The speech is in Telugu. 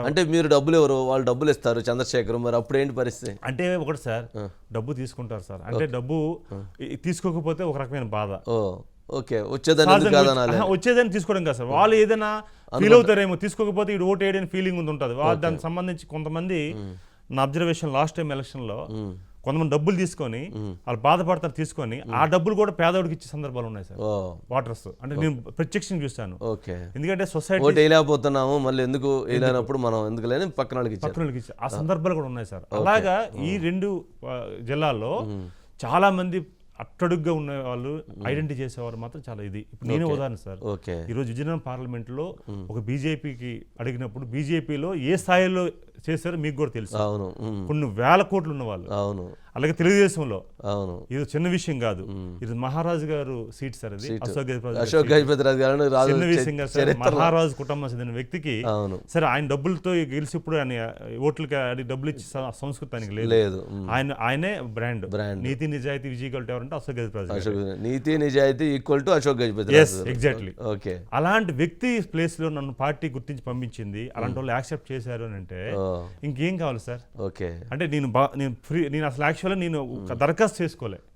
అంటే మీరు డబ్బులు ఎవరు? వాళ్ళు డబ్బులు ఇస్తారు చంద్రశేఖర్ మరి అప్పుడు ఏంటి పరిస్థితి? అంటే ఒకటి సార్ డబ్బు తీసుకుంటారు సార్. అంటే డబ్బు తీసుకోకపోతే ఒక రకమైన బాధ. ఓకే. వచ్చేదాన్ని ఎందుకు సహజంగా కాదనాలి? ఆహా, వచ్చేదని తీసుకోవడం కాదు సార్. వాళ్ళు ఏదైనా ఫీల్ అవుతారేమో తీసుకోకపోతే ఇటు ఓటు వేయడానికి ఫీలింగ్ ఉంది ఉంటుంది వాళ్ళు దానికి సంబంధించి కొంతమంది నా అబ్జర్వేషన్ లాస్ట్ టైం ఎలక్షన్లో కొంతమంది డబ్బులు తీసుకొని వాళ్ళు బాధపడతారు తీసుకొని ఆ డబ్బులు కూడా పేదవాడికి ఇచ్చే సందర్భాలు ఉన్నాయి సార్. వాటర్స్. అంటే నేను ప్రత్యక్షంగా చూస్తాను ఓకే. ఎందుకంటే సొసైటీ వేయలేకపోతున్నాము మళ్ళీ ఎందుకు వేయలేనప్పుడు మనం ఎందుకు లేని పక్కన వాళ్ళకి ఇచ్చే- ఆ సందర్భాలు కూడా ఉన్నాయి సార్. అలాగా ఈ రెండు జిల్లాల్లో చాలా మంది అట్టడుగ్గా ఉన్న వాళ్ళు ఐడెంటిటీ చేసేవారు మాత్రం చాలా ఇది. ఇప్పుడు నేనే ఉదాహరణ సార్. ఈరోజు విజయనగరం పార్లమెంట్లో ఒక బీజేపీకి అడిగినప్పుడు బీజేపీలో ఏ స్థాయిలో చేశారో మీకు కూడా తెలుసు. అవును. కొన్ని వేల కోట్లు ఉన్న వాళ్ళు అవును. అలాగే తెలుగుదేశంలో. అవును. ఇది చిన్న విషయం కాదు. ఇది మహారాజు గారు సీట్ సార్ అది అశోక్ అశోక్ గారు చిన్న విషయం కాదు సార్. మహారాజు కుటుంబం చెందిన వ్యక్తికి అవును. సరే ఆయన డబ్బులతో గెలిచి ఇప్పుడు ఆయన ఓట్లకి అది డబ్బులు ఇచ్చి స- సంస్కృతి ఆయనకి లేదు. ఆయన ఆయనే బ్రాండ్. Brand. నీతి నిజాయితీ విజయ్ గల్ట్ ఎవరంటే అశోక్ గజపతి గారు. అశోక్ నీతి నిజాయితీ equal to Ashok Gajapathi exactly okay. అలాంటి వ్యక్తి ప్లేస్లో నన్ను పార్టీ గుర్తించి పంపించింది. అలాంటి వాళ్ళు యాక్సెప్ట్ చేశారు అని అంటే ఇంకేం కావాలి సార్? ఓకే. అంటే నేను నేను ఫ్రీ నేను అసలు యాక్చువల్గా నేను ఒక దరఖాస్తు చేసుకోలే.